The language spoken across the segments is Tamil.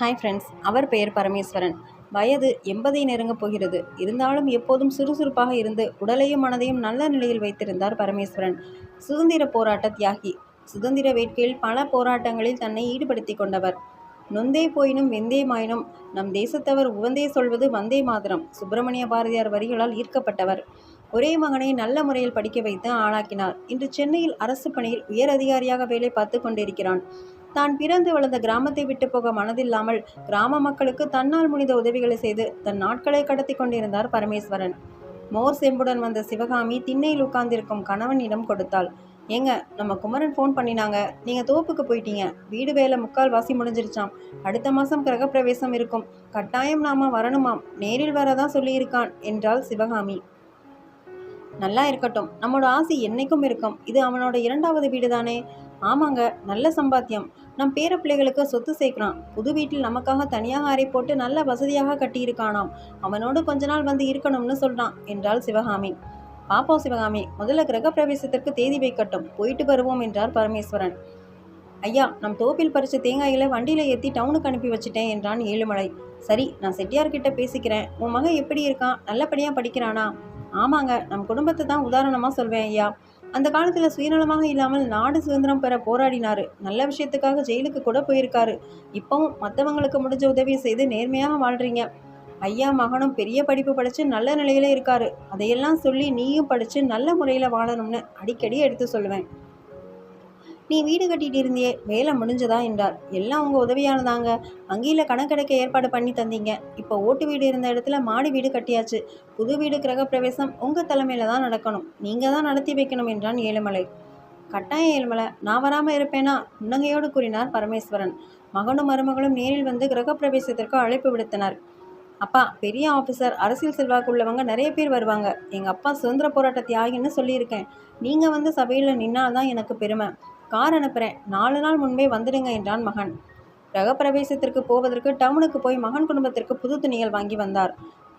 ஹாய் ஃப்ரெண்ட்ஸ் அவர் பெயர் பரமேஸ்வரன். வயது எண்பதை நெருங்கப் போகிறது. இருந்தாலும் எப்போதும் சுறுசுறுப்பாக இருந்து உடலையும் மனதையும் நல்ல நிலையில் வைத்திருந்தார் பரமேஸ்வரன். சுதந்திர போராட்ட தியாகி. சுதந்திர வேட்கையில் பல போராட்டங்களில் தன்னை ஈடுபடுத்தி கொண்டவர். நொந்தே போயினும் வெந்தே மாயினும் நம் தேசத்தவர் உவந்தே சொல்வது வந்தே மாதரம். சுப்பிரமணிய பாரதியார் வரிகளால் ஈர்க்கப்பட்டவர். ஒரே மகனை நல்ல முறையில் படிக்க வைத்து ஆளாக்கினார் இன்று சென்னையில் அரசு பணியில் உயர் அதிகாரியாக வேலை பார்த்து கொண்டிருக்கிறான். தான் பிறந்து வளர்ந்த கிராமத்தை விட்டு போக மனதில்லாமல் கிராம மக்களுக்கு தன்னால் முடிந்த உதவிகளை செய்து தன் நாட்களை கடத்தி கொண்டிருந்தார் பரமேஸ்வரன். மோர் செம்புடன் வந்த சிவகாமி திண்ணையில் உட்கார்ந்திருக்கும் கணவனிடம் கொடுத்தாள். ஏங்க நம்ம குமரன் ஃபோன் பண்ணினாங்க. நீங்கள் தோப்புக்கு போயிட்டீங்க. வீடு வேலை முக்கால் வாசி முடிஞ்சிருச்சாம். அடுத்த மாதம் கிரகப்பிரவேசம் இருக்கும். கட்டாயம் நாம வரணுமாம். நேரில் வரதான் சொல்லியிருக்கான் என்றாள் சிவகாமி. நல்லா இருக்கட்டும். நம்மளோட ஆசை என்னைக்கும் இருக்கும். இது அவனோட இரண்டாவது வீடு தானே ஆமாங்க நல்ல சம்பாத்தியம். நம் பேர பிள்ளைகளுக்கு சொத்து சேர்க்கிறான். புது வீட்டில் நமக்காக தனியாக அறை போட்டு நல்ல வசதியாக கட்டியிருக்கானாம். அவனோடு கொஞ்ச நாள் வந்து இருக்கணும்னு சொல்கிறான் என்றாள் சிவகாமி. பாப்போம் சிவகாமி முதல்ல கிரகப்பிரவேசத்திற்கு தேதி வைக்கட்டும். போயிட்டு வருவோம் என்றார் பரமேஸ்வரன். ஐயா நம் தோப்பில் பறித்த தேங்காயில வண்டியில் ஏற்றி டவுனுக்கு அனுப்பி வச்சுட்டேன் என்றான் ஏழுமலை. சரி நான் செட்டியார்கிட்ட பேசிக்கிறேன். உன் மகன் எப்படி இருக்கான்? நல்லபடியாக படிக்கிறானா? ஆமாங்க நம் குடும்பத்தை தான் உதாரணமாக சொல்வேன் ஐயா. அந்த காலத்தில் சுயநலமாக இல்லாமல் நாடு சுதந்திரம் பெற போராடினார். நல்ல விஷயத்துக்காக ஜெயிலுக்கு கூட போயிருக்காரு. இப்போவும் மற்றவங்களுக்கு முடிஞ்ச உதவியை செய்து நேர்மையாக வாழ்கிறீங்க ஐயா மகனும் பெரிய படிப்பு படித்து நல்ல நிலையில் இருக்காரு. அதையெல்லாம் சொல்லி நீயும் படித்து நல்ல முறையில் வாழணும்னு அடிக்கடி எடுத்து சொல்லுவேன். நீ வீடு கட்டிட்டு இருந்தியே வேலை முடிஞ்சதா என்றார் எல்லாம் உங்கள் உதவியானதாங்க. வங்கியில் கணக்கெடுக்க ஏற்பாடு பண்ணி தந்தீங்க. இப்போ ஓட்டு வீடு இருந்த இடத்துல மாடி வீடு கட்டியாச்சு. புது வீடு கிரகப்பிரவேசம் உங்கள் தலைமையில் தான் நடக்கணும். நீங்கள் தான் நடத்தி வைக்கணும் என்றான் ஏழுமலை. கட்டாயம் ஏழுமலை நான் வராமல் இருப்பேனா? முன்னங்கையோடு கூறினார் பரமேஸ்வரன். மகனும் மருமகளும் நேரில் வந்து கிரகப்பிரவேசத்திற்கு அழைப்பு விடுத்தனர். அப்பா பெரிய ஆஃபீஸர் அரசியல் செல்வாக்கு உள்ளவங்க நிறைய பேர் வருவாங்க. எங்கள் அப்பா சுதந்திர போராட்ட தியாகின்னு சொல்லியிருக்கேன். நீங்கள் வந்து சபையில் நின்னால்தான் எனக்கு பெருமை. கார் அனுப்புகிறேன் நாலு நாள் முன்பே வந்துடுங்க என்றான் மகன். கிரகப்பிரவேசத்திற்கு போவதற்கு டவுனுக்கு போய் மகன் குடும்பத்திற்கு புது துணிகள் வாங்கி வந்தார்.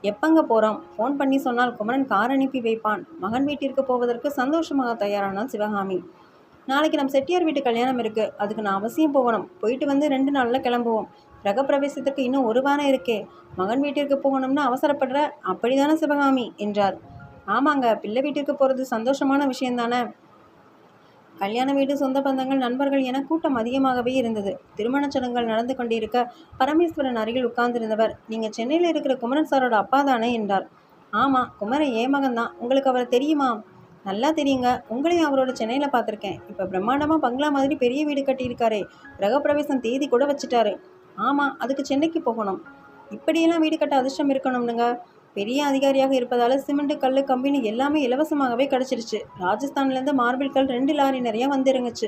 எப்பங்க போகிறோம் ஃபோன் பண்ணி சொன்னால் குமரன் கார் அனுப்பி வைப்பான். மகன் வீட்டிற்கு போவதற்கு சந்தோஷமாக தயாரானான் சிவகாமி. நாளைக்கு நம் செட்டியார் வீட்டு கல்யாணம் இருக்குது அதுக்கு நான் அவசியம் போகணும். போயிட்டு வந்து ரெண்டு நாளில் கிளம்புவோம். கிரகப்பிரவேசத்துக்கு இன்னும் ஒரு வாரம் இருக்கே. மகன் வீட்டிற்கு போகணும்னு அவசரப்படுற அப்படிதானே சிவகாமி? என்றார். ஆமாங்க பிள்ளை வீட்டிற்கு போகிறது சந்தோஷமான விஷயந்தானே கல்யாண வீடு சொந்த பந்தங்கள் நண்பர்கள் என கூட்டம் அதிகமாகவே இருந்தது. திருமணச் சடங்குகள் நடந்து கொண்டிருக்க பரமேஸ்வரன் அருகில் உட்கார்ந்திருந்தவர். நீங்கள் சென்னையில் இருக்கிற குமரன் சாரோட அப்பா தானே? என்றார். ஆமாம் குமரன் ஏ மகன் தான். உங்களுக்கு அவரை தெரியுமா? நல்லா தெரியுங்க. உங்களையும் அவரோட சென்னையில் பார்த்துருக்கேன். இப்போ பிரம்மாண்டமாக பங்களா மாதிரி பெரிய வீடு கட்டியிருக்காரே. கிரகப்பிரவேசம் தேதி கூட வச்சுட்டாரு. ஆமாம் அதுக்கு சென்னைக்கு போகணும். இப்படியெல்லாம் வீடு கட்ட அதிர்ஷ்டம் இருக்கணும்னுங்க. பெரிய அதிகாரியாக இருப்பதால் சிமெண்ட் கல் கம்பின்னு எல்லாமே இலவசமாகவே கிடச்சிருச்சு. ராஜஸ்தான்லேருந்து மார்பிள் கல் ரெண்டு லாரி நிறைய வந்துருங்குச்சு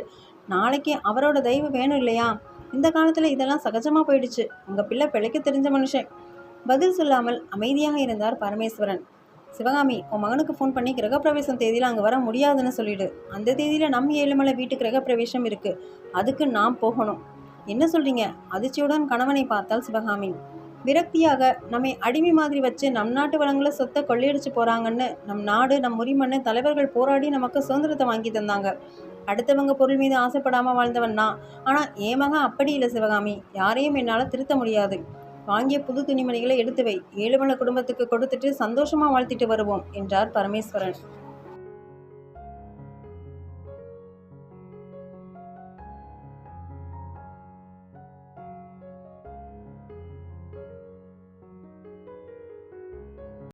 நாளைக்கு அவரோட தயவு வேணும் இல்லையா? இந்த காலத்தில் இதெல்லாம் சகஜமாக போயிடுச்சு. உங்கள் பிள்ளை பிழைக்க தெரிஞ்ச மனுஷன். பதில் சொல்லாமல் அமைதியாக இருந்தார் பரமேஸ்வரன். சிவகாமி உன் மகனுக்கு ஃபோன் பண்ணி கிரகப்பிரவேசம் தேதியில் அங்கே வர முடியாதுன்னு சொல்லிடு. அந்த தேதியில் நம் ஏழுமலை வீட்டு கிரகப்பிரவேசம் இருக்குது அதுக்கு நாம் போகணும். என்ன சொல்கிறீங்க அதிர்ச்சியுடன் கணவனை பார்த்தால் சிவகாமி. விரக்தியாக நம்மை அடிமை மாதிரி வச்சு நம் நாட்டு வளங்களை சொத்தை கொள்ளையடிச்சு போகிறாங்கன்னு நம் நாடு நம் உரிமண்ணு தலைவர்கள் போராடி நமக்கு சுதந்திரத்தை வாங்கி தந்தாங்க. அடுத்தவங்க பொருள் மீது ஆசைப்படாமல் வாழ்ந்தவன் தான் ஆனால் ஏமக அப்படி இல்லை சிவகாமி. யாரையும் என்னால் திருத்த முடியாது. வாங்கிய புது துணிமணிகளை எடுத்து வை. ஏழுமலை குடும்பத்துக்கு கொடுத்துட்டு சந்தோஷமாக வாழ்த்திட்டு வருவோம் என்றார் பரமேஸ்வரன்.